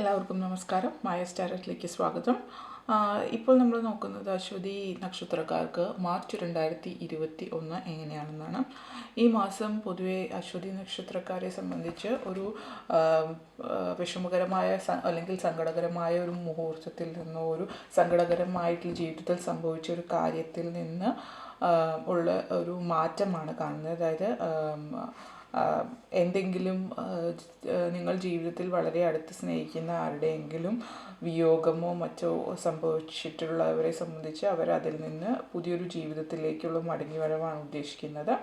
എല്ലാവർക്കും നമസ്കാരം. മായ സ്റ്റാരറ്റിലേക്ക് സ്വാഗതം. ഇപ്പോൾ നമ്മൾ നോക്കുന്നത് അശ്വതി നക്ഷത്രക്കാർക്ക് മാർച്ച് രണ്ടായിരത്തി ഇരുപത്തി ഒന്ന് എങ്ങനെയാണെന്നാണ്. ഈ മാസം പൊതുവെ അശ്വതി നക്ഷത്രക്കാരെ സംബന്ധിച്ച് ഒരു വിഷമകരമായ അല്ലെങ്കിൽ സങ്കടകരമായ ഒരു മുഹൂർത്തത്തിൽ നിന്നോ ഒരു സങ്കടകരമായിട്ടുള്ള ജീവിതത്തിൽ സംഭവിച്ച ഒരു കാര്യത്തിൽ നിന്ന് ഉള്ള ഒരു മാറ്റമാണ് കാണുന്നത്. അതായത് എന്തെങ്കിലും നിങ്ങൾ ജീവിതത്തിൽ വളരെ അടുത്ത് സ്നേഹിക്കുന്ന ആരുടെയെങ്കിലും വിയോഗമോ മറ്റോ സംഭവിച്ചിട്ടുള്ളവരെ സംബന്ധിച്ച് അവർ അതിൽ നിന്ന് പുതിയൊരു ജീവിതത്തിലേക്കുള്ള മടങ്ങിവരവാണ് ഉദ്ദേശിക്കുന്നത്.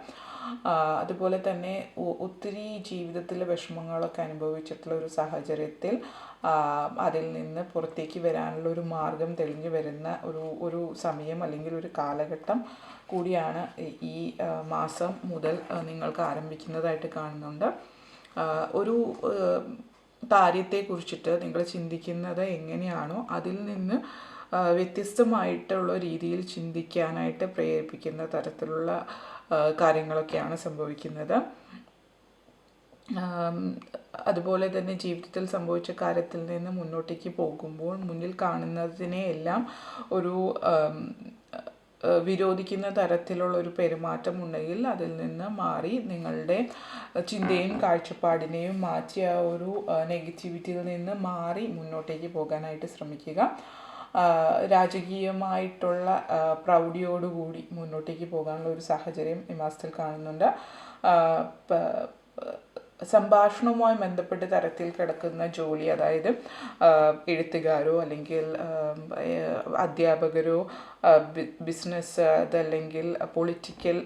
അതുപോലെ തന്നെ ഒത്തിരി ജീവിതത്തിലെ വിഷമങ്ങളൊക്കെ അനുഭവിച്ചിട്ടുള്ള ഒരു സാഹചര്യത്തിൽ അതിൽ നിന്ന് പുറത്തേക്ക് വരാനുള്ള ഒരു മാർഗം തെളിഞ്ഞു വരുന്ന ഒരു ഒരു സമയം അല്ലെങ്കിൽ ഒരു കാലഘട്ടം കൂടിയാണ് ഈ മാസം മുതൽ നിങ്ങൾക്ക് ആരംഭിക്കുന്നതായിട്ട് കാണുന്നുണ്ട്. ഒരു കാര്യത്തെ കാര്യത്തെക്കുറിച്ചിട്ട് നിങ്ങൾ ചിന്തിക്കുന്നത് എങ്ങനെയാണോ അതിൽ നിന്ന് വ്യത്യസ്തമായിട്ടുള്ള രീതിയിൽ ചിന്തിക്കാനായിട്ട് പ്രേരിപ്പിക്കുന്ന തരത്തിലുള്ള കാര്യങ്ങളൊക്കെയാണ് സംഭവിക്കുന്നത്. അതുപോലെ തന്നെ ജീവിതത്തിൽ സംഭവിച്ച കാര്യത്തിൽ നിന്ന് മുന്നോട്ടേക്ക് പോകുമ്പോൾ മുന്നിൽ കാണുന്നതിനെയെല്ലാം ഒരു വിരോധിക്കുന്ന തരത്തിലുള്ള ഒരു പെരുമാറ്റം ഉണ്ടെങ്കിൽ അതിൽ നിന്ന് മാറി നിങ്ങളുടെ ചിന്തയും കാഴ്ചപ്പാടിനെയും മാറ്റി ആ ഒരു നെഗറ്റിവിറ്റിയിൽ നിന്ന് മാറി മുന്നോട്ടേക്ക് പോകാനായിട്ട് ശ്രമിക്കുക. രാജകീയമായിട്ടുള്ള പ്രൗഢിയോടുകൂടി മുന്നോട്ടേക്ക് പോകാനുള്ള ഒരു സാഹചര്യം ഈ മാസത്തിൽ കാണുന്നുണ്ട്. സംഭാഷണവുമായി ബന്ധപ്പെട്ട തരത്തിൽ കിടക്കുന്ന ജോലി അതായത് എഴുത്തുകാരോ അല്ലെങ്കിൽ അധ്യാപകരോ ബിസിനസ് അതല്ലെങ്കിൽ പൊളിറ്റിക്കൽ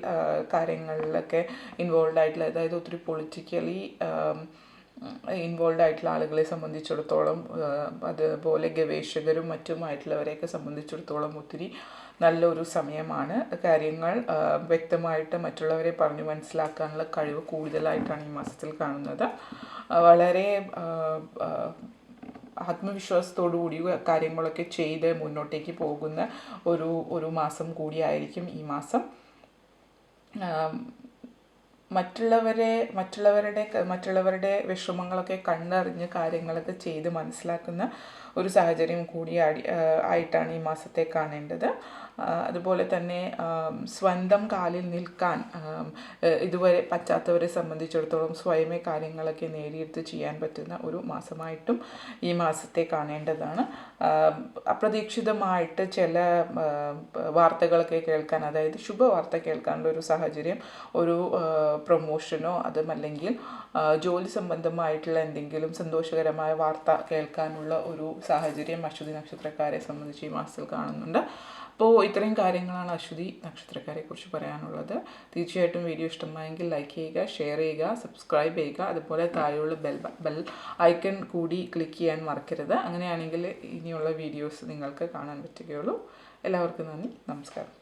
കാര്യങ്ങളിലൊക്കെ ഇൻവോൾവ് ആയിട്ടുള്ള അതായത് ഒത്തിരി പൊളിറ്റിക്കലി ഇൻവോൾവ് ആയിട്ടുള്ള ആളുകളെ സംബന്ധിച്ചിടത്തോളം അതുപോലെ ഗവേഷകരും മറ്റുമായിട്ടുള്ളവരെയൊക്കെ സംബന്ധിച്ചിടത്തോളം ഒത്തിരി നല്ലൊരു സമയമാണ്. കാര്യങ്ങൾ വ്യക്തമായിട്ട് മറ്റുള്ളവരെ പറഞ്ഞു മനസ്സിലാക്കാനുള്ള കഴിവ് കൂടുതലായിട്ടാണ് ഈ മാസത്തിൽ കാണുന്നത്. വളരെ ആത്മവിശ്വാസത്തോടു കൂടി കാര്യങ്ങളൊക്കെ ചെയ്ത് മുന്നോട്ടേക്ക് പോകുന്ന ഒരു ഒരു മാസം കൂടിയായിരിക്കും ഈ മാസം. മറ്റുള്ളവരെ മറ്റുള്ളവരുടെ മറ്റുള്ളവരുടെ വിഷമങ്ങളൊക്കെ കണ്ടറിഞ്ഞ് കാര്യങ്ങളൊക്കെ ചെയ്ത് മനസ്സിലാക്കുന്ന ഒരു സാഹചര്യം കൂടി ആയിട്ടാണ് ഈ മാസത്തെ കാണേണ്ടത്. അതുപോലെ തന്നെ സ്വന്തം കാലിൽ നിൽക്കാൻ ഇതുവരെ പറ്റാത്തവരെ സംബന്ധിച്ചിടത്തോളം സ്വയമേ കാര്യങ്ങളൊക്കെ നേടിയെടുത്ത് ചെയ്യാൻ പറ്റുന്ന ഒരു മാസമായിട്ടും ഈ മാസത്തെ കാണേണ്ടതാണ്. അപ്രതീക്ഷിതമായിട്ട് ചില വാർത്തകളൊക്കെ കേൾക്കാൻ അതായത് ശുഭവാർത്ത കേൾക്കാനുള്ള ഒരു സാഹചര്യം ഒരു പ്രൊമോഷനോ അതുമല്ലെങ്കിൽ ജോലി സംബന്ധമായിട്ടുള്ള എന്തെങ്കിലും സന്തോഷകരമായ വാർത്ത കേൾക്കാനുള്ള ഒരു സാഹചര്യം അശ്വതി നക്ഷത്രക്കാരെ സംബന്ധിച്ച് ഈ മാസത്തിൽ കാണുന്നുണ്ട്. അപ്പോൾ ഇത്രയും കാര്യങ്ങളാണ് അശ്വതി നക്ഷത്രക്കാരെ കുറിച്ച് പറയാനുള്ളത്. തീർച്ചയായിട്ടും വീഡിയോ ഇഷ്ടമായെങ്കിൽ ലൈക്ക് ചെയ്യുക ഷെയർ ചെയ്യുക സബ്സ്ക്രൈബ് ചെയ്യുക. അതുപോലെ താഴെയുള്ള ബെൽ ബെൽ ഐക്കൺ കൂടി ക്ലിക്ക് ചെയ്യാൻ മറക്കരുത്. അങ്ങനെയാണെങ്കിൽ ഇനിയുള്ള വീഡിയോസ് നിങ്ങൾക്ക് കാണാൻ പറ്റുകയുള്ളൂ. എല്ലാവർക്കും നന്ദി. നമസ്കാരം.